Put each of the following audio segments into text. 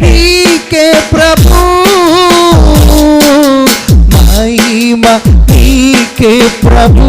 నీకే ప్రభు మహిమ నీకే ప్రభు.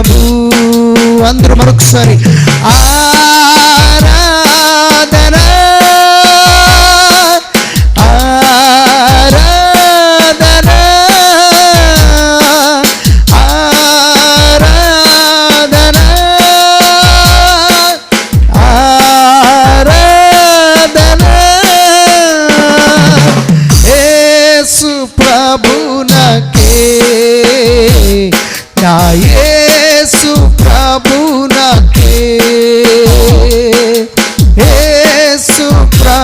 ప్రభు అందరూ మరొకసారి. ఆ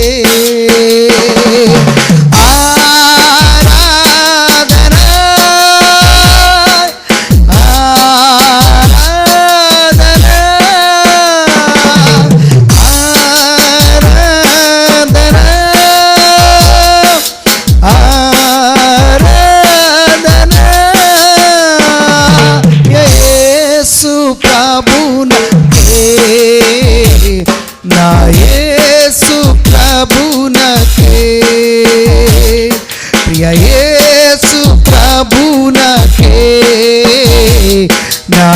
querer. বাবু না কে না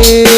Hey.